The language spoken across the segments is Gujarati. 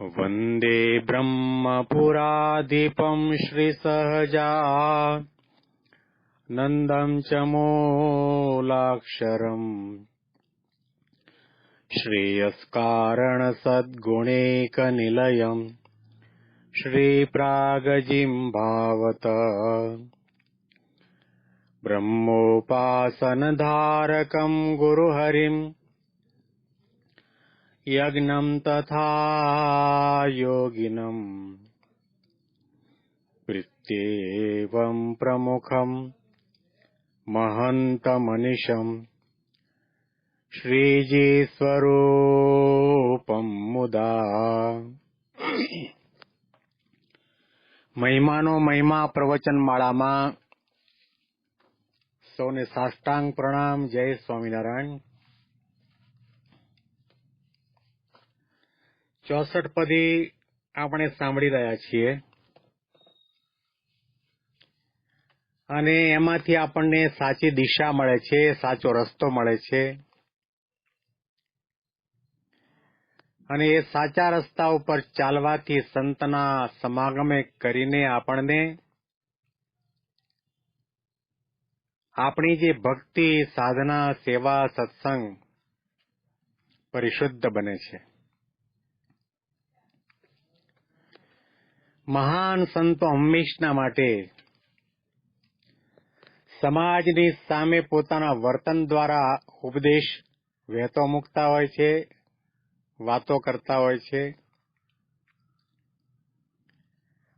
वन्दे ब्रह्मपुराधिपम् श्रीसहजा। नन्दम् च मूलाक्षरम् श्रेयस्कारणसद्गुणैकनिलयम् श्रीप्रागजिम् भावत ब्रह्मोपासनधारकम् गुरुहरिम् यज्ञम् तथा योगिनम् वृत्त्येवम् प्रमुखम् महन्तमनिशम् શ્રીજી મુદા મહિમાનો મહિમા પ્રવચન માળામાં સૌને સાષ્ટાંગ પ્રણામ જય સ્વામિનારાયણ ચોસઠ પદી આપણે સાંભળી રહ્યા છીએ. અને એમાંથી આપણને સાચી દિશા મળે છે, સાચો રસ્તો મળે છે. અને એ સાચા રસ્તા ઉપર ચાલવાથી સંતના સમાગમે કરીને આપણને આપણી જે ભક્તિ, સાધના, સેવા, સત્સંગ પરિશુદ્ધ બને છે. મહાન સંતો હંમેશના માટે સમાજની સામે પોતાના વર્તન દ્વારા ઉપદેશ વહેતો મૂકતા હોય છે, વાતો કરતા હોય છે.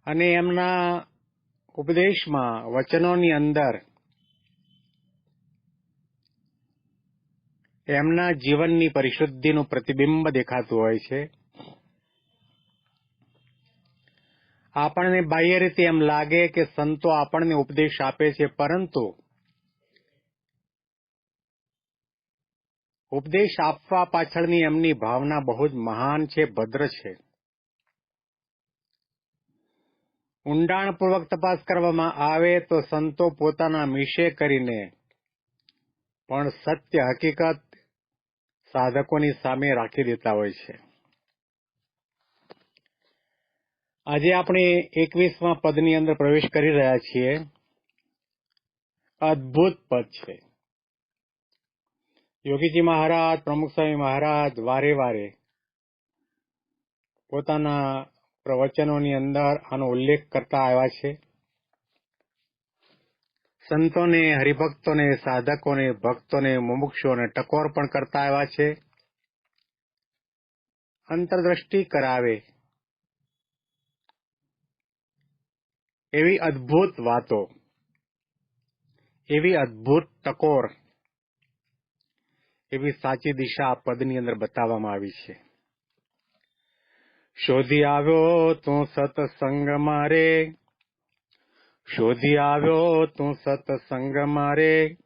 અને એમના ઉપદેશમાં, વચનોની અંદર એમના જીવનની પરિશુદ્ધિનું પ્રતિબિંબ દેખાતું હોય છે. આપણને બાહ્ય રીતે એમ લાગે કે સંતો આપણને ઉપદેશ આપે છે, પરંતુ ઉપદેશ આપવા પાછળની એમની ભાવના બહુ જ મહાન છે, ભદ્ર છે. ઊંડાણપૂર્વક તપાસ કરવામાં આવે તો સંતો પોતાના મિશે કરીને પણ સત્ય હકીકત સાધકોની સામે રાખી દેતા હોય છે. આજે આપણે એકવીસમાં પદની અંદર પ્રવેશ કરી રહ્યા છીએ. અદ્ભુત પદ છે. યોગીજી મહારાજ, પ્રમુખ સ્વામી મહારાજ, વારે વારે પોતાના પ્રવચનોની અંદર આનો ઉલ્લેખ કરતા આવ્યા છે. સંતોને, હરિભક્તોને, સાધકોને, ભક્તોને મુમુક્ષોને ટકોર પણ કરતા આવ્યા છે. અંતરદ્રષ્ટિ કરાવે એવી અદ્ભુત વાતો, એવી અદ્ભુત ટકોર, એવી સાચી દિશા આ પદની અંદર બતાવવામાં આવી છે. શોધી આવ્યો તું સતસંગ મારે, શોધી આવ્યો તું સતસંગ મારે,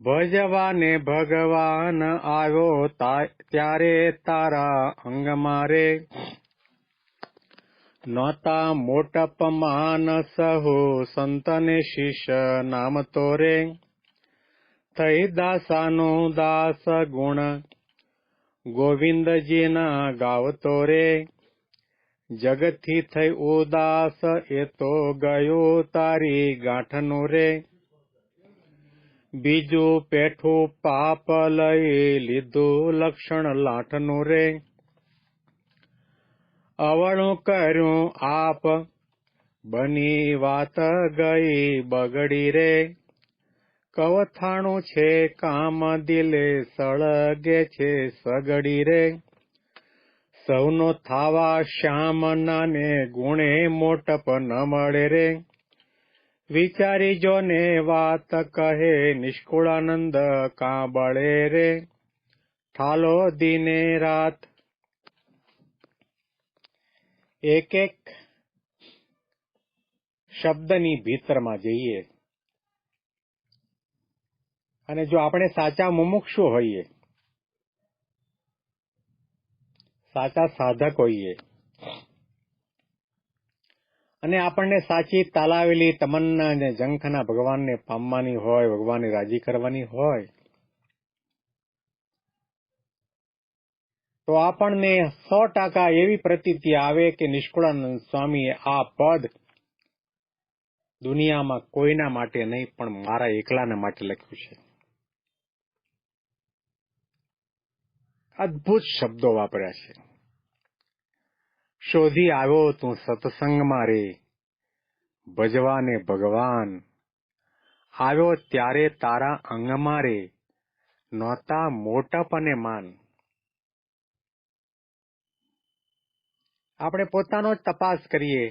ભજવાને ભગવાન આવ્યો ત્યારે તારા અંગ મારે. નોતા મોટપ માનસ હો સંતને શિષ નામ તોરે. થઈ દાસાનો દાસ ગુણ, ગોવિંદજીના ગાવતો રે જગતથી થઈ ઉદાસ એ તો ગયો તારી ગાંઠનો રે. બીજું પેઠું પાપ લઈ લીધું લક્ષણ લાઠનું રે. અવળું કર્યું આપ. બની વાત ગઈ બગડી રે. કવથાણું છે, કામ દિલે સળગે છે, સગડી રે. સૌનો થાવા શ્યામ નાને ગુણે મોટપ ન મળે રે. વિચારી જો ને વાત કહે, નિષ્કુળાનંદ કાં બળે રે. થાલો દિને રાત એક એક શબ્દની ભીતરમાં જઈએ. અને જો આપણે સાચા મુમુક્ષુ હોઈએ, સાચા સાધક હોઈએ, અને આપણને સાચી તાલાવેલી તમન્ના અને જંખના ભગવાનને પામવાની હોય, ભગવાનને રાજી કરવાની હોય તો આપણને સો ટકા એવી પ્રતીતિ આવે કે નિષ્કુળાનંદ સ્વામીએ આ પદ દુનિયામાં કોઈના માટે નહીં, પણ મારા એકલાના માટે લખ્યું છે. અદ્ભુત શબ્દો વાપર્યા છે. શોધી આવ્યો તું સત્સંગમાં રે, ભજવાને ભગવાન. આવ્યો ત્યારે તારા અંગમાં રે, નહોતા મોટપ અને માન. આપણે પોતાનો તપાસ કરીએ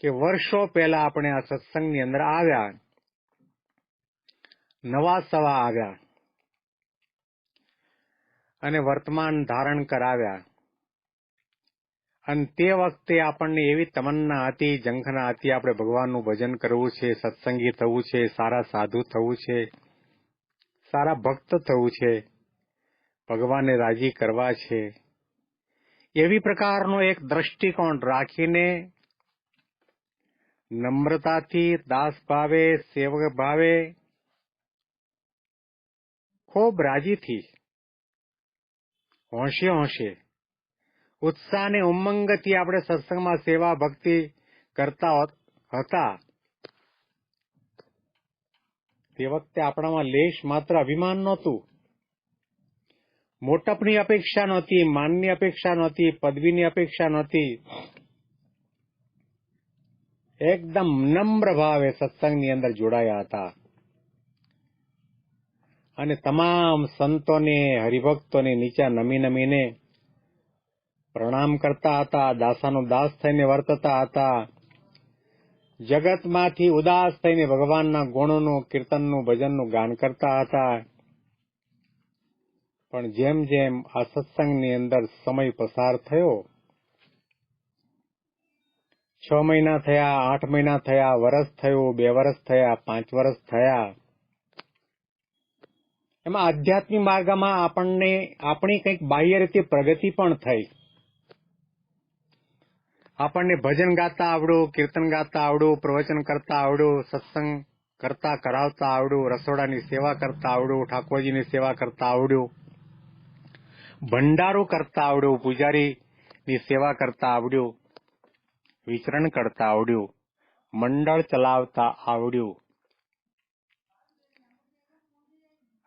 કે વર્ષો પહેલા આપણે આ સત્સંગની અંદર આવ્યા. નવા સવા આવ્યા. અને વર્તમાન ધારણ કરાવ્યા. અને તે વખતે આપણને એવી તમન્ના હતી જંખના હતી, આપણે ભગવાનનું ભજન કરવું છે, સત્સંગી થવું છે, સારા સાધુ થવું છે, સારા ભક્ત થવું છે, ભગવાનને રાજી કરવા છે. એવી પ્રકારનો એક દ્રષ્ટિકોણ રાખીને નમ્રતાથી દાસ ભાવે, સેવક ભાવે, ખૂબ રાજીથી હોંશે હોંશે. ઉત્સાહ અને ઉમંગથી આપણે સત્સંગમાં સેવા ભક્તિ કરતા હતા. તે વખતે આપણામાં લેશ માત્ર અભિમાન નહોતું. મોટપની અપેક્ષા નહોતી, માનની અપેક્ષા નહોતી, પદવીની અપેક્ષા નહોતી. એકદમ નમ્ર ભાવે સત્સંગની અંદર જોડાયા હતા. અને તમામ સંતોને, હરિભક્તોને નીચા નમી નમીને પ્રણામ કરતા હતા, દાસાનો દાસ થઈને વર્તતા હતા. જગતમાંથી ઉદાસ થઈને ભગવાનના ગુણોનું, કીર્તનનું, ભજનનું ગાન કરતા હતા. પણ જેમ જેમ આ સત્સંગની અંદર સમય પસાર થયો, છ મહિના થયા, આઠ મહિના થયા, વરસ થયું, બે વરસ થયા, પાંચ વરસ થયા, એમાં આધ્યાત્મિક માર્ગમાં આપણને, આપણી કંઈક બાહ્ય રીતે પ્રગતિ પણ થઈ. આપણને ભજન ગાતા આવડું, કીર્તન ગાતા આવડું, પ્રવચન કરતા આવડું, સત્સંગ કરતા, કરાવતા આવડું, રસોડાની સેવા કરતા આવડું, ઠાકોરજીની સેવા કરતા આવડ્યું ભંડારો કરતા આવડ્યો પૂજારીની સેવા કરતા આવડ્યું, વિચરણ કરતા આવડ્યું, મંડળ ચલાવતા આવડ્યું.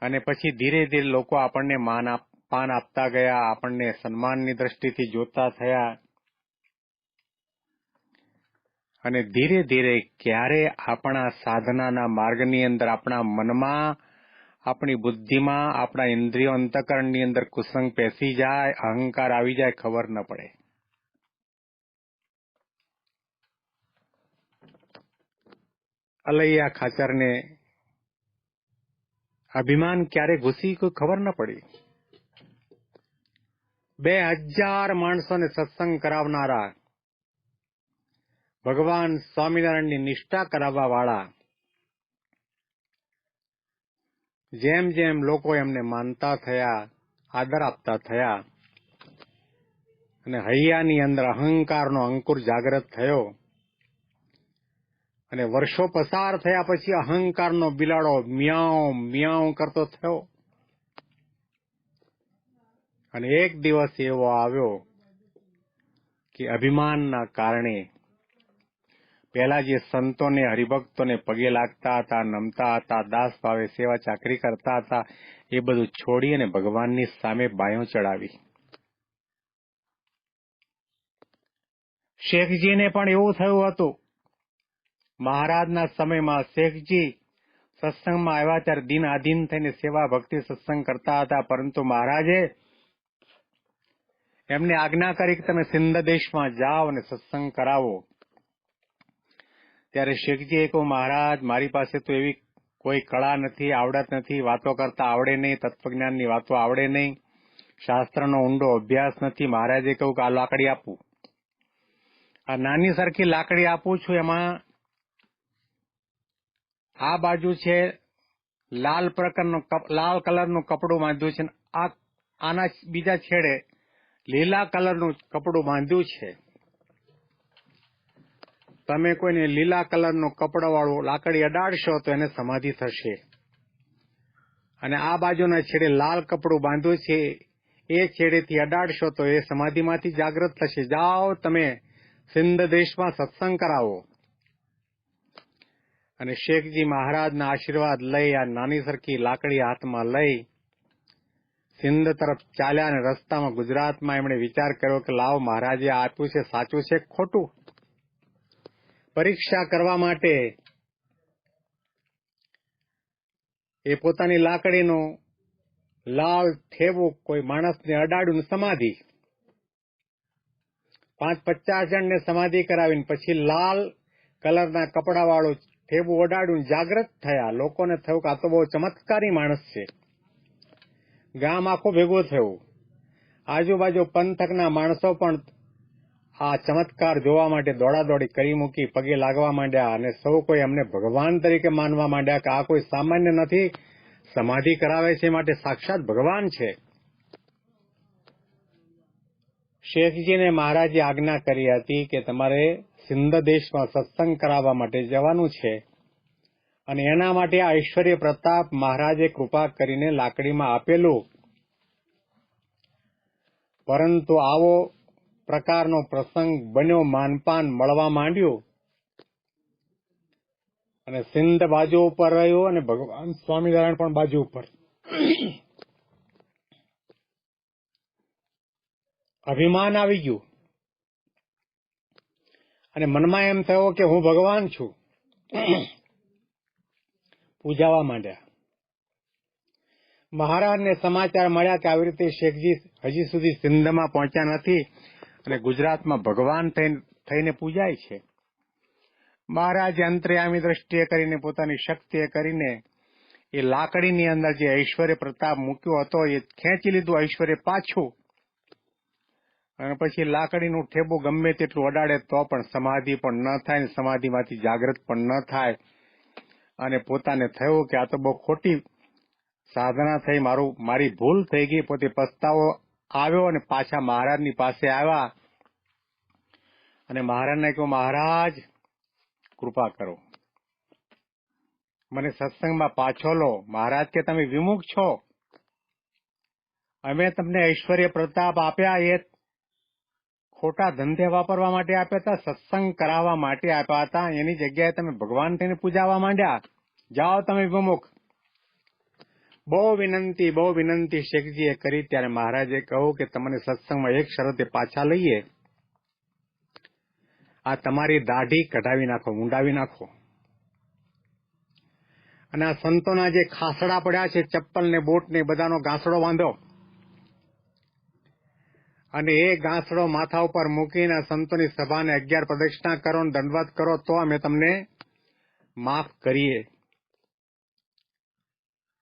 અને પછી ધીરે ધીરે લોકો આપણને માન પાન આપતા ગયા, આપણને સન્માનની દ્રષ્ટિથી જોતા થયા. અને ધીરે ધીરે ક્યારે આપણા સાધનાના માર્ગની અંદર આપણા મનમાં આપણી બુદ્ધિમાં, આપણા ઇન્દ્રિયો અંતકરણની અંદર કુસંગ પેસી જાય, અહંકાર આવી જાય, ખબર ન પડે. અલૈયા ખાચરને અભિમાન ક્યારે ઘૂસી કોઈ ખબર ન પડી. બે હજાર માણસોને સત્સંગ કરાવનારા ભગવાન સ્વામિનારાયણની નિષ્ઠા કરાવવા વાળા જેમ જેમ લોકો એમને માનતા થયા, આદર આપતા થયા અને હૈયાની અંદર અહંકારનો અંકુર જાગ્રત થયો અને વર્ષો પસાર થયા પછી અહંકારનો બિલાડો મ્યાઉ મ્યાઉ કરતો થયો. અને એક દિવસ એવો આવ્યો કે અભિમાનના કારણે પહેલા જે સંતોને, હરિભક્તોને પગે લાગતા હતા, નમતા હતા, દાસ ભાવે સેવા ચાકરી કરતા હતા, એ બધું છોડી અને ભગવાનની સામે બાયો ચડાવી. શેખજીને પણ એવું થયું હતું. મહારાજના સમયમાં શેખજી સત્સંગમાં આવ્યા ત્યારે દિન આધીન થઈને સેવા ભક્તિ સત્સંગ કરતા હતા, પરંતુ મહારાજે એમને આજ્ઞા કરી કે તમે સિંધ દેશમાં જાઓ અને સત્સંગ કરાવો. ત્યારે શેખજીએ કહ્યું, મહારાજ, મારી પાસે તો એવી કોઈ કળા નથી, આવડત નથી, વાતો કરતા આવડે નહીં, તત્વજ્ઞાનની વાતો આવડે નહીં, શાસ્ત્રનો ઊંડો અભ્યાસ નથી. મહારાજે કહ્યું કે આ લાકડી આપું. આ નાની સરખી લાકડી આપું છું, એમાં આ બાજુ છે લાલ પ્રકારનું લાલ કલરનું કપડું બાંધ્યું છે આ, આના બીજા છેડે લીલા કલરનું કપડું બાંધ્યું છે. તમે કોઈને લીલા કલરનો કપડાવાળો વાળું લાકડી અડાડશો તો એને સમાધિ થશે. અને આ બાજુના છેડે લાલ કપડું બાંધ્યું છે, એ છેડેથી અડાડશો તો એ સમાધિમાંથી જાગૃત થશે. જાઓ તમે સિંધ દેશમાં સત્સંગ કરાવો. અને શેખજી મહારાજના આશીર્વાદ લઈ આ નાની સરખી લાકડી હાથમાં લઈ સિંધ તરફ ચાલ્યા અને રસ્તામાં ગુજરાતમાં એમણે વિચાર કર્યો કે લાવો મહારાજે આપ્યું છે, સાચું છે ખોટું? પરીક્ષા કરવા માટે એ પોતાની લાકડીનો લાલ થેવો કોઈ માણસને અડાડ્યું ને સમાધિ. પાંચ પચાસ જણને સમાધિ કરાવીને પછી લાલ કલરના કપડા વાળું થેવું ઓડાડ્યું ને જાગૃત થયા. લોકોને થયું કે આ તો બહુ ચમત્કારી માણસ છે. ગામ આખું ભેગું થયું. આજુબાજુ પંથકના માણસો પણ આ ચમત્કાર જોવા માટે દોડાદોડી કરી મૂકી પગે લાગવા માંડ્યા અને સૌ કોઈ અમને ભગવાન તરીકે માનવા માંડ્યા કે આ કોઈ સામાન્ય નથી. સમાધિ કરાવે છે માટે સાક્ષાત ભગવાન છે. શેખજીને મહારાજે આજ્ઞા કરી હતી કે તમારે સિંધ દેશમાં સત્સંગ કરાવવા માટે જવાનું છે અને એના માટે આ ઐશ્વર્ય પ્રતાપ મહારાજે કૃપા કરીને લાકડીમાં આપેલું. પરંતુ આવો પ્રકારનો પ્રસંગ બન્યો, માનપાન મળવા માંડ્યું. અને સિંધ બાજુ ઉપર રહ્યું અને ભગવાન સ્વામિનારાયણ પણ બાજુ ઉપર. અભિમાન આવી ગયું. અને મનમાં એમ થયો કે હું ભગવાન છું. પૂજાવા માંડ્યા. મહારાજને સમાચાર મળ્યા કે આવી રીતે શેખજી હજી સુધી સિંધમાં પહોંચ્યા નથી. અને ગુજરાતમાં ભગવાન થઈને પૂજાય છે. મહારાજે અંતર્યામી દ્રષ્ટિએ કરીને, પોતાની શક્તિએ કરીને એ લાકડીની અંદર જે ઐશ્વર્ય પ્રતાપ મૂક્યો હતો, એ ખેંચી લીધું ઐશ્વર્ય પાછું. અને પછી લાકડીનું ઠેબુ ગમે તેટલું અડાડે તો પણ સમાધિ પણ ન થાય સમાધિમાંથી જાગૃત પણ ન થાય. અને પોતાને થયું કે આ તો બહુ ખોટી સાધના થઈ, મારું, મારી ભૂલ થઈ ગઈ, પોતે પસ્તાવો આવ્યો અને પાછા મહારાજની પાસે આવ્યા. અને મહારાજને કહ્યું, મહારાજ, કૃપા કરો. મને સત્સંગમાં પાછો લો. મહારાજ કે, તમે વિમુખ છો? અમે તમને ઐશ્વર્ય પ્રતાપ આપ્યા. એ ખોટા ધંધે વાપરવા માટે આપ્યા હતા, સત્સંગ કરાવવા માટે આપ્યા હતા. એની જગ્યાએ તમે ભગવાન થઈને પૂજાવા માંડ્યા. જાઓ, તમે વિમુખ. બહુ વિનંતી બહુ વિનંતી શેખજીએ કરી. ત્યારે મહારાજે કહ્યું કે તમને સત્સંગમાં એક શરતે પાછા લઈએ. આ તમારી દાઢી કઢાવી નાખો ઊંડાવી નાખો. અને આ સંતોના જે ખાસડા પડ્યા છે, ચપ્પલ ને બોટ ને બધાનો ઘાસડો બાંધો અને એ ઘાસડો માથા ઉપર મૂકીને સંતોની સભાને અગિયાર પ્રદક્ષિણા કરો દંડવત કરો, તો અમે તમને માફ કરીએ.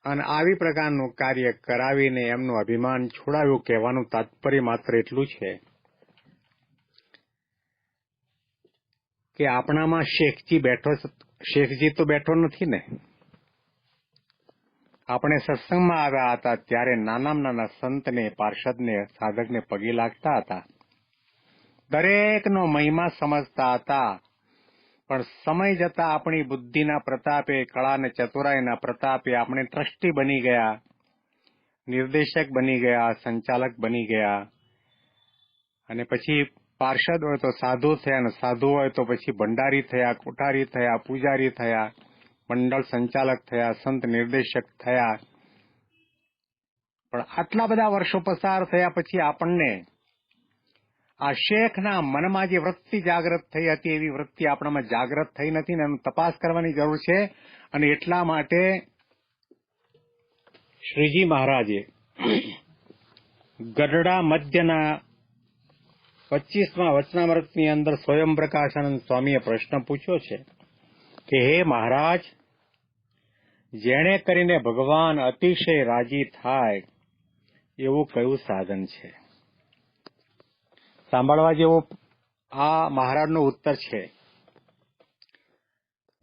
અને આવી પ્રકારનું કાર્ય કરાવીને એમનું અભિમાન છોડાવ્યું કહેવાનું તાત્પર્ય માત્ર એટલું છે કે આપણામાં શેખજી બેઠો શેખજી તો બેઠો નથી ને? આપણે સત્સંગમાં આવ્યા હતા ત્યારે નાનામાં નાના સંતને, પાર્ષદને, સાધકને પગે લાગતા હતા. દરેકનો મહિમા સમજતા હતા પણ સમય જતા આપણી બુદ્ધિના પ્રતાપે કળા અને ચતુરાઈના પ્રતાપે આપણે ટ્રસ્ટી બની ગયા. નિર્દેશક બની ગયા, સંચાલક બની ગયા. અને પછી પાર્ષદ હોય તો સાધુ થયા અને સાધુ હોય તો પછી ભંડારી થયા, કોઠારી થયા, પૂજારી થયા, મંડળ સંચાલક થયા, સંત નિર્દેશક થયા. પણ આટલા બધા વર્ષો પસાર થયા પછી આપણને આ શેખના મનમાં જે વૃત્તિ જાગૃત થઈ હતી, એવી વૃત્તિ આપણામાં જાગૃત થઈ નથી ને એનું તપાસ કરવાની જરૂર છે. અને એટલા માટે શ્રીજી મહારાજે ગઢડા મધ્યના પચીસમાં વચનામૃતની અંદર સ્વયં પ્રકાશાનંદ સ્વામીએ પ્રશ્ન પૂછ્યો છે કે, હે મહારાજ, જેણે કરીને ભગવાન અતિશય રાજી થાય એવું કયું સાધન છે? સાંભળવા જેવો આ મહારાજનો ઉત્તર છે.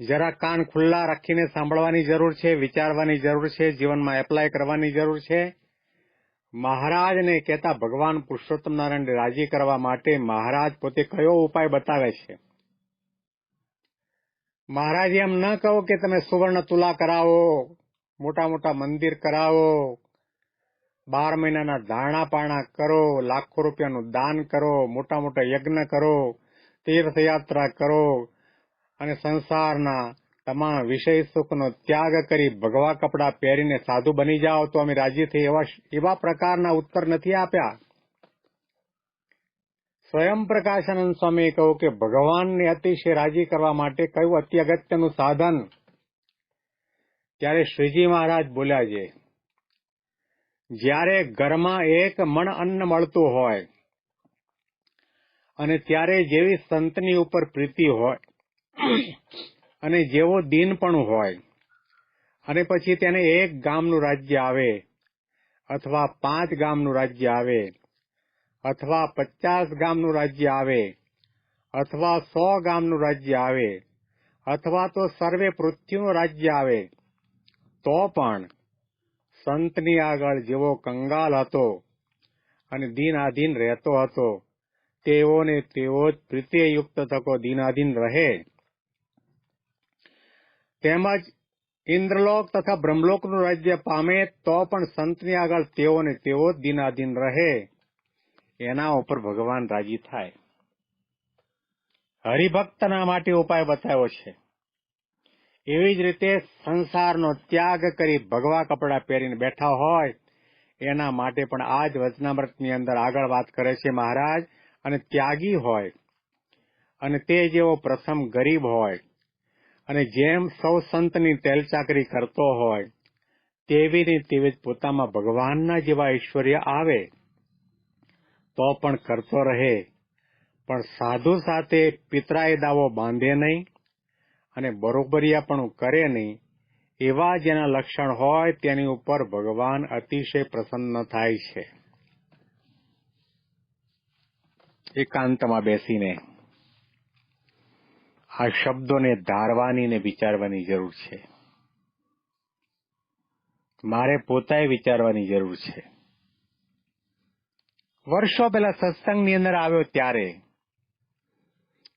જરા કાન ખુલ્લા રાખીને સાંભળવાની જરૂર છે, વિચારવાની જરૂર છે, જીવનમાં એપ્લાય કરવાની જરૂર છે. મહારાજને કહેતા ભગવાન પુરુષોત્તમ નારાયણ રાજી કરવા માટે મહારાજ પોતે કયો ઉપાય બતાવે છે? મહારાજ એમ ન કહો કે તમે સુવર્ણ તુલા કરાવો મોટા મોટા મંદિર કરાવો બાર મહિનાના ધારણા પાણા કરો, લાખો રૂપિયાનું દાન કરો, મોટા મોટા યજ્ઞ કરો, તીર્થયાત્રા કરો અને સંસારના તમામ વિષય સુખનો ત્યાગ કરી ભગવા કપડા પહેરીને સાધુ બની જાઓ તો અમે રાજી થઈ એવા એવા પ્રકારના ઉત્તર નથી આપ્યા. સ્વયં પ્રકાશાનંદ સ્વામીએ કહ્યું કે ભગવાનને અતિશય રાજી કરવા માટે કયું અતિ અગત્યનું સાધન? ત્યારે શ્રીજી મહારાજ બોલ્યા છે જ્યારે ઘરમાં એક મણ અન્ન મળતું હોય અને ત્યારે જેવી સંતની ઉપર પ્રીતિ હોય અને જેવો દિન પણ હોય અને પછી તેને એક ગામનું રાજ્ય આવે અથવા પાંચ ગામનું રાજ્ય આવે અથવા પચાસ ગામનું રાજ્ય આવે અથવા સો ગામનું રાજ્ય આવે અથવા તો સર્વે પૃથ્વીનું રાજ્ય આવે તો પણ સંતની આગળ જેવો કંગાલ હતો અને દિનાધીન રહેતો હતો. તેઓને તેઓ જ પ્રીતિયુક્ત થકો દિનાધીન રહે. તેમજ ઇન્દ્રલોક તથા બ્રહ્મલોકનું રાજ્ય પામે તો પણ સંતની આગળ તેઓને તેઓ જ દિનાધીન રહે. એના ઉપર ભગવાન રાજી થાય. હરિભક્તના માટે ઉપાય બતાવ્યો છે. એવી જ રીતે સંસારનો ત્યાગ કરી ભગવા કપડા પહેરીને બેઠા હોય, એના માટે પણ આ જ વચનામૃતની અંદર આગળ વાત કરે છે મહારાજ, અને ત્યાગી હોય, અને તે જેવો પ્રથમ ગરીબ હોય, અને જેમ સૌ સંતની તેલચાકરી કરતો હોય, તેવી ને તેવી જ પોતામાં ભગવાનના જેવા ઐશ્વર્ય આવે, તો પણ કરતો રહે. પણ સાધુ સાથે પિતરાય દાવો બાંધે નહીં અને બરોબરિયાપણું કરે નહીં, એવા જેના લક્ષણ હોય તેની ઉપર ભગવાન અતિશય પ્રસન્ન થાય છે. એકાંતમાં બેસીને આ શબ્દોને ધારવાની ને વિચારવાની જરૂર છે. મારે પોતાએ વિચારવાની જરૂર છે. વર્ષો પહેલા સત્સંગની અંદર આવ્યો ત્યારે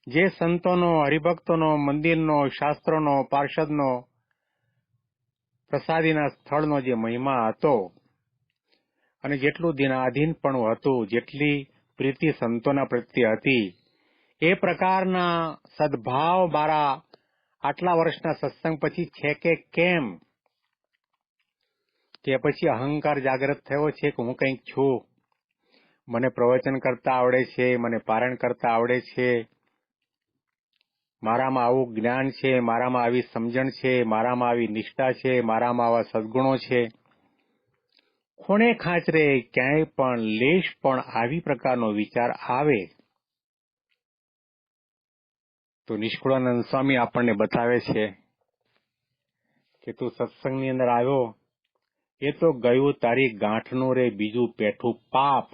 જે સંતોનો, હરિભક્તોનો, મંદિરનો, શાસ્ત્રોનો, પાર્ષદનો, પ્રસાદીના સ્થળનો જે મહિમા હતો અને જેટલું દિનાધીનપણું હતું, જેટલી પ્રીતિ સંતોના પ્રત્યે હતી, એ પ્રકારના સદભાવ મારા આટલા વર્ષના સત્સંગ પછી છે કે કેમ? કે પછી અહંકાર જાગૃત થયો છે કે હું કંઈક છું. મને પ્રવચન કરતા આવડે છે, મને પારણ કરતા આવડે છે. મારામાં આવું જ્ઞાન છે, મારામાં આવી સમજણ છે, મારામાં આવી નિષ્ઠા છે, મારામાં આવા સદગુણો છે. ખૂણે ખાચરે ક્યાંય પણ લેશ પણ આવી પ્રકારનો વિચાર આવે. તો નિષ્કુળાનંદ સ્વામી આપણને બતાવે છે કે તું સત્સંગની અંદર આવ્યો, એ તો ગયું તારી ગાંઠનું રે બીજું પેઠું પાપ.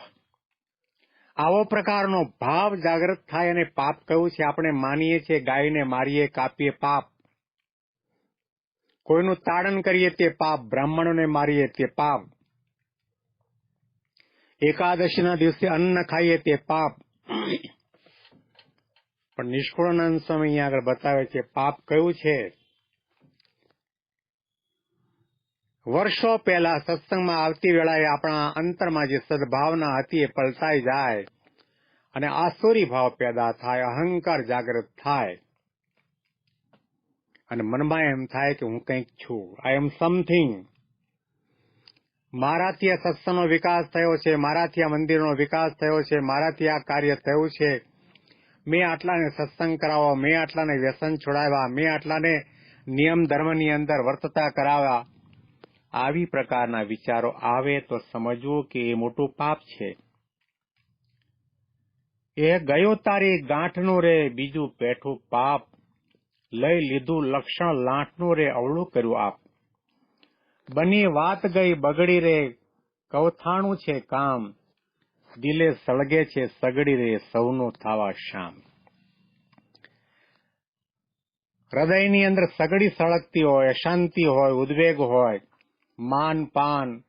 આવો પ્રકારનો ભાવ જાગૃત થાય અને પાપ કયું છે આપણે માનીએ છીએ, ગાયને મારીએ, કાપીએ પાપ. કોઈનું તાડન કરીએ તે પાપ, બ્રાહ્મણોને મારીએ તે પાપ. એકાદશીના દિવસે અન્ન ખાઈએ તે પાપ. પણ નિષ્કુળાનંદ સ્વામી આગળ બતાવે છે, પાપ કયું છે? વર્ષો પહેલા સત્સંગમાં આવતી વેળાએ આપણા અંતરમાં જે સદભાવના હતી એ પલટાઈ જાય અને આસુરી ભાવ પેદા થાય, અહંકાર જાગૃત થાય. અને મનમાં એમ થાય કે હું કંઈક છું. આઈ એમ સમથિંગ મારાથી આ સત્સંગનો વિકાસ થયો છે, મારાથી આ મંદિરનો વિકાસ થયો છે, મારાથી આ કાર્ય થયું છે. મેં આટલાને સત્સંગ કરાવો મેં આટલાને વ્યસન છોડાવ્યા, મેં આટલાને નિયમ ધર્મની અંદર વર્તતા કરાવ્યા. આવી પ્રકારના વિચારો આવે તો સમજવું કે એ મોટું પાપ છે. એ ગયો તારી ગાંઠનું રે, બીજું પેઠું પાપ. લઈ લીધું લક્ષણ લાંઠનું રે, અવળું કર્યું આપ. બની વાત ગઈ બગડી રે, કવથાણું છે કામ. દિલે સળગે છે સગડી રે, સૌનું થાવા શામ હૃદયની અંદર સગડી સળગતી હોય, અશાંતિ હોય, ઉદ્વેગ હોય માન પાન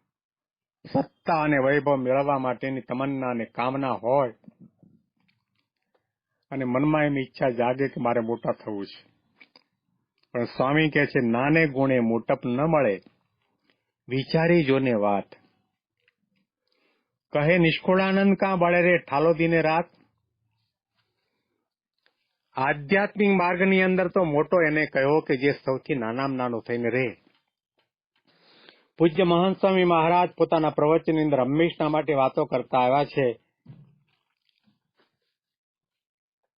સત્તા અને વૈભવ મેળવવા માટેની તમન્ના અને કામના હોય અને મનમાં એમ ઈચ્છા જાગે કે મારે મોટા થવું છે. પણ સ્વામી કહે છે, નાને ગુણે મોટપ ન મળે. વિચારી જોને વાત. કહે, નિષ્કુળાનંદ કાં બળે રે? ઠાલો દીને રાત. આધ્યાત્મિક માર્ગની અંદર તો મોટો એને કહ્યો કે જે સૌથી નાનામાં નાનો થઈને રહે પૂજ્ય મહંત સ્વામી મહારાજ પોતાના પ્રવચનની અંદર હંમેશના માટે વાતો કરતા આવ્યા છે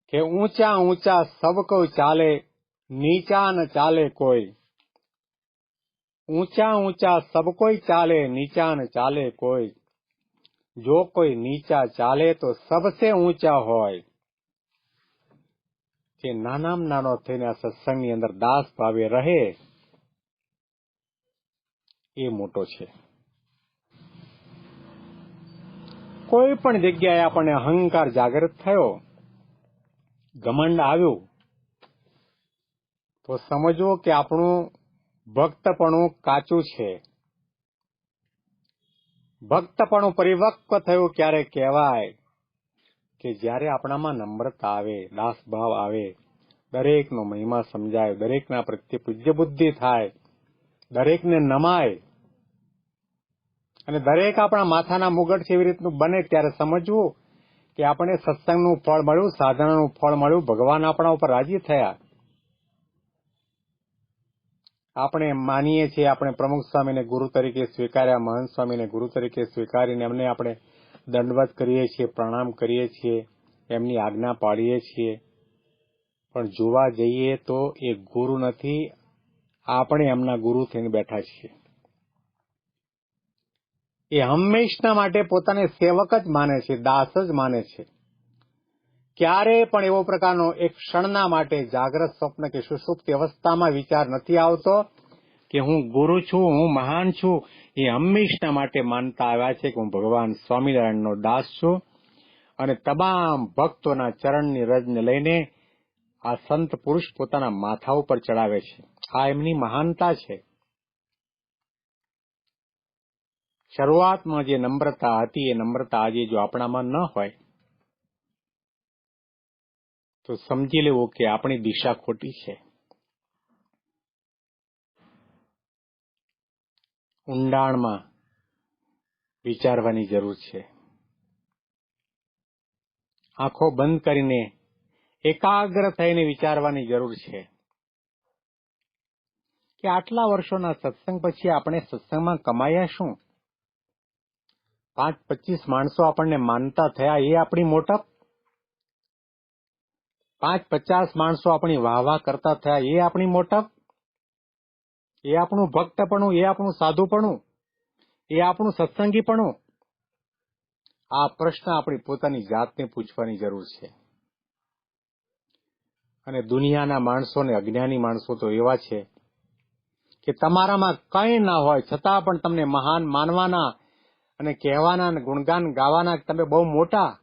કે ઊંચા ઊંચા સબ કોઈ ચાલે, નીચા ન ચાલે કોઈ. ઊંચા ઊંચા સબ ચાલે, નીચા ન ચાલે કોઈ. જો કોઈ નીચા ચાલે તો સબસે ઊંચા હોય. કે નાનામાં નાનો થઈને આ સત્સંગની અંદર દાસ ભાવે રહે. એ મોટો છે. કોઈ પણ જગ્યાએ આપણને અહંકાર જાગૃત થયો, ઘમંડ આવ્યું, તો સમજવો કે આપણું ભક્તપણું કાચું છે. ભક્તપણું પરિવક્વ થયું ક્યારે કહેવાય કે જ્યારે આપણામાં નમ્રતા આવે, દાસભાવ આવે, દરેકનો મહિમા સમજાય, દરેકના પ્રત્યે પૂજ્ય બુદ્ધિ થાય દરેકને નમાય. અને દરેક આપણા માથાના મુગટ છે એવી રીતનું બને ત્યારે સમજવું કે આપણે સત્સંગનું ફળ મળ્યું, સાધનાનું ફળ મળ્યું, ભગવાન આપણા ઉપર રાજી થયા. આપણે માનીએ છીએ આપણે પ્રમુખ સ્વામીને ગુરુ તરીકે સ્વીકાર્યા, મહંત સ્વામીને ગુરુ તરીકે સ્વીકારીને એમને આપણે દંડવત કરીએ છીએ, પ્રણામ કરીએ છીએ, એમની આજ્ઞા પાડીએ છીએ. પણ જોવા જઈએ તો એ ગુરુ નથી આપણે એમના ગુરુ થઈને બેઠા છીએ. એ હંમેશના માટે પોતાને સેવક જ માને છે, દાસ જ માને છે. ક્યારે પણ એવો પ્રકારનો એક ક્ષણના માટે જાગ્રત સ્વપ્ન કે સુસુપ્ત અવસ્થામાં વિચાર નથી આવતો કે હું ગુરુ છું, હું મહાન છું. એ હંમેશના માટે માનતા આવ્યા છે કે હું ભગવાન સ્વામિનારાયણનો દાસ છું અને તમામ ભક્તોના ચરણની રજને લઈને આ સંત પુરુષ પોતાના માથા ઉપર ચડાવે છે. આ એમની મહાનતા છે. શરૂઆતમાં જે નમ્રતા હતી, એ નમ્રતા આજે જો આપણામાં ન હોય, તો સમજી લેવું કે આપણી દિશા ખોટી છે. ઊંડાણમાં વિચારવાની જરૂર છે. આંખો બંધ કરીને એકાગ્ર થઈને વિચારવાની જરૂર છે. કે આટલા વર્ષોના સત્સંગ પછી આપણે સત્સંગમાં કમાયા શું? પાંચ પચીસ માણસો આપણને માનતા થયા એ આપણી મોટપ? પાંચ પચાસ માણસો આપણી વાહ કરતા થયા એ આપણી મોટપ? એ આપણું ભક્તપણું, એ આપણું સાધુપણું, એ આપણું સત્સંગીપણું? આ પ્રશ્ન આપણી પોતાની જાતને પૂછવાની જરૂર છે. અને દુનિયાના માણસો ને અજ્ઞાની માણસો તો એવા છે કે તમારામાં કંઈ ન હોય, છતાં પણ તમને મહાન માનવાના અને કહેવાના ગુણગાન ગાવાના તમે બહુ મોટા.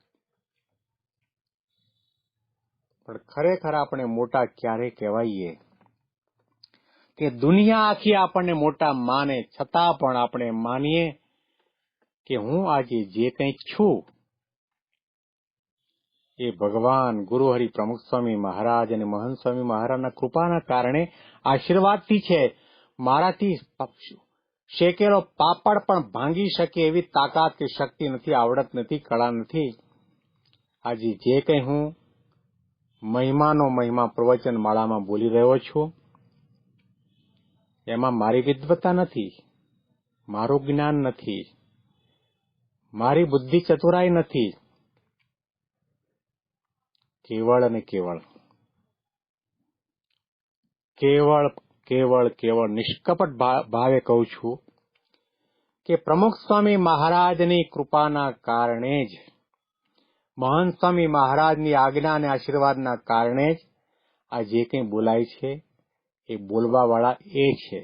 પણ ખરેખર આપણે મોટા ક્યારે કહેવાઈએ? કે દુનિયા આખી આપણને મોટા માને, છતાં પણ આપણે માનીએ કે હું આજે જે કંઈક છું, એ ભગવાન ગુરુ હરિ પ્રમુખ સ્વામી મહારાજ અને મહંત સ્વામી મહારાજના કૃપાના કારણે આશીર્વાદથી છે. મારાથી શેકેલો પાપડ પણ ભાંગી શકે એવી તાકાત કે શક્તિ નથી, આવડત નથી, કળા નથી. આજે જે કંઈ હું મહિમાનો મહિમા પ્રવચન માળામાં બોલી રહ્યો છું, એમાં મારી વિદ્વતા નથી, મારું જ્ઞાન નથી, મારી બુદ્ધિ ચતુરાઈ નથી. કેવળ અને કેવળ. કેવળ કેવળ કેવળ નિષ્કપટ ભાવે કહું છું કે પ્રમુખ સ્વામી મહારાજની કૃપાના કારણે જ, મહંત સ્વામી મહારાજની આજ્ઞા અને આશીર્વાદના કારણે જ આ જે કંઈ બોલાય છે, એ બોલવાવાળા એ છે.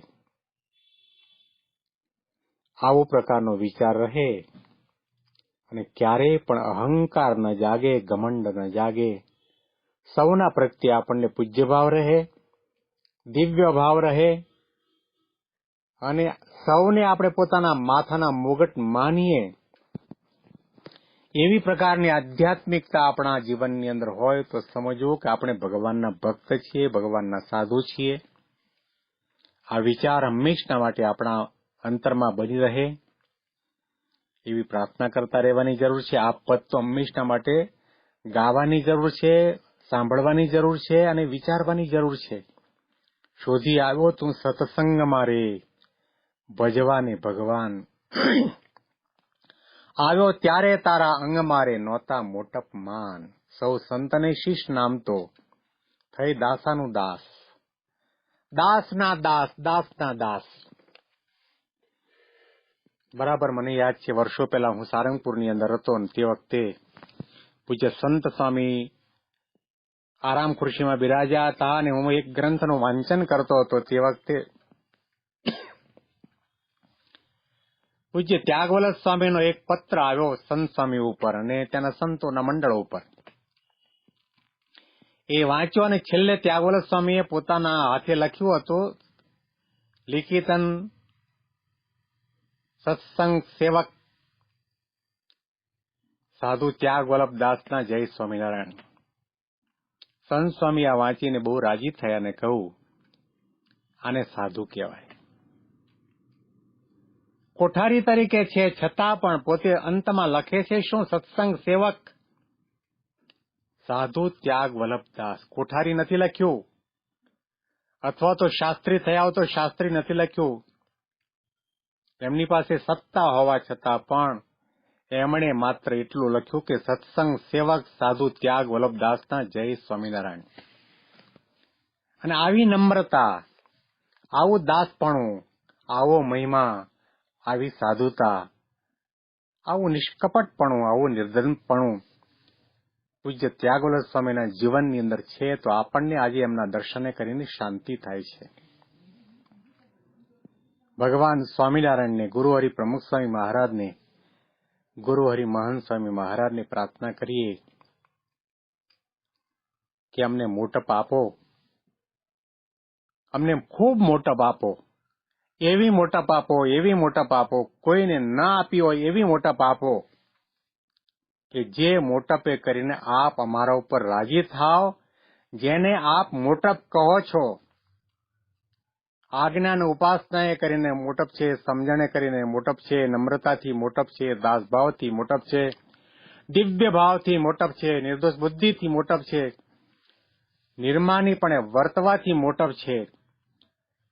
આવો પ્રકારનો વિચાર રહે અને ક્યારેય પણ અહંકાર ન જાગે, ઘમંડ ન જાગે. સૌના પ્રત્યે આપણને પૂજ્યભાવ રહે દિવ્ય ભાવ રહે અને સૌને આપણે પોતાના માથાના મુગટ માનીએ એવી પ્રકારની આધ્યાત્મિકતા આપણા જીવનની અંદર હોય તો સમજવું કે આપણે ભગવાનના ભક્ત છીએ, ભગવાનના સાધુ છીએ. આ વિચાર હંમેશના માટે આપણા અંતરમાં બની રહે. એવી પ્રાર્થના કરતા રહેવાની જરૂર છે. આ પદ તો હંમેશના માટે ગાવાની જરૂર છે, સાંભળવાની જરૂર છે અને વિચારવાની જરૂર છે. શોધી આવ્યો તું સત્સંગ મારે ભજવાને ભગવાન આવ્યો ત્યારે તારા અંગ મારે નોતા મોટપ માન સૌ સંતને શીશ નામતો થઈ દાસાનું દાસ દાસના દાસ દાસના દાસ બરાબર મને યાદ છે વર્ષો પહેલા હું સારંગપુરની અંદર હતો ને તે વખતે પૂજ્ય સંત સ્વામી આરામ ખુરશીમાં બિરાજ્યા હતા અને હું એક ગ્રંથનું વાંચન કરતો હતો તે વખતે. પૂજ્ય ત્યાગવલ્લભ સ્વામીનો એક પત્ર આવ્યો સંત સ્વામી ઉપર અને તેના સંતોના મંડળ ઉપર. એ વાંચ્યો અને છેલ્લે ત્યાગવલ્લભ સ્વામીએ પોતાના હાથે લખ્યું હતું, લિખિતન સત્સંગ સેવક, સાધુ ત્યાગ દાસના જય સ્વામિનારાયણ. સંત સ્વામી આ વાંચીને બહુ રાજી થયા અને કહું આને સાધુ કહેવાય. કોઠારી તરીકે છે, છતાં પણ પોતે અંતમાં લખે છે, શું સત્સંગ સેવક? સાધુ ત્યાગ વલ્લભદાસ. કોઠારી નથી લખ્યું. અથવા તો શાસ્ત્રી થયા તો શાસ્ત્રી નથી લખ્યું. એમની પાસે સત્તા હોવા છતાં પણ એમણે માત્ર એટલું લખ્યું કે સત્સંગ સેવક સાધુ ત્યાગ વલ્લભદાસના જય સ્વામિનારાયણ. અને આવી નમ્રતા, આવું દાસપણું, આવો મહિમા, આવી સાધુતા, આવું નિષ્કપટપણું, આવું નિર્ધનપણું પૂજ્ય ત્યાગવલ્લભ સ્વામીના જીવનની અંદર છે, તો આપણને આજે એમના દર્શને કરીને શાંતિ થાય છે. ભગવાન સ્વામિનારાયણને ગુરુ હરિ પ્રમુખ સ્વામી મહારાજને ગુરુ હરિ મહાન સ્વામી મહારાજને પ્રાર્થના કરીએ કે અમને મોટપ આપો અમને ખૂબ મોટપ આપો એવી મોટપ આપો એવી મોટપ આપો કોઈને ના આપી હોય એવી મોટપ આપો કે જે મોટપે કરીને આપ અમારા ઉપર રાજી થાવ જેને આપ મોટપ કહો છો. આજ્ઞા ઉપાસના ઉપાસનાએ કરીને મોટપ છે, સમજણે કરીને મોટપ છે, નમ્રતાથી મોટપ છે, દાસભાવથી મોટપ છે દિવ્ય ભાવથી મોટપ છે, નિર્દોષ બુદ્ધિથી મોટપ છે, નિર્માનીપણે વર્તવાથી મોટપ છે,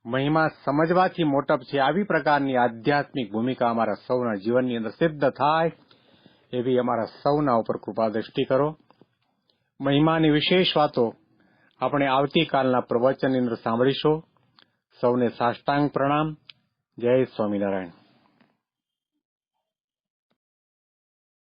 મહિમા સમજવાથી મોટપ છે, આવી પ્રકારની આધ્યાત્મિક ભૂમિકા અમારા સૌના જીવનની અંદર સિદ્ધ થાય એવી અમારા સૌના ઉપર કૃપા દ્રષ્ટિ કરો. મહિમાની વિશેષ વાતો આપણે આવતીકાલના પ્રવચનની અંદર સાંભળીશું. સૌને સાષ્ટાંગ પ્રણામ. જય સ્વામિનારાયણ.